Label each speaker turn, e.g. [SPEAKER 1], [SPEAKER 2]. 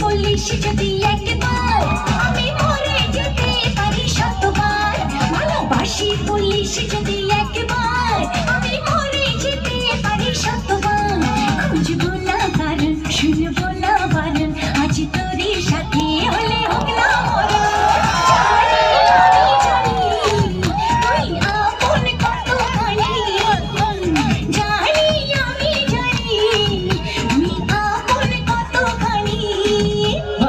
[SPEAKER 1] বলিস যদি একবার আমি মরে যেতে পারি শতবার। ভালোবাসি বলিস যদি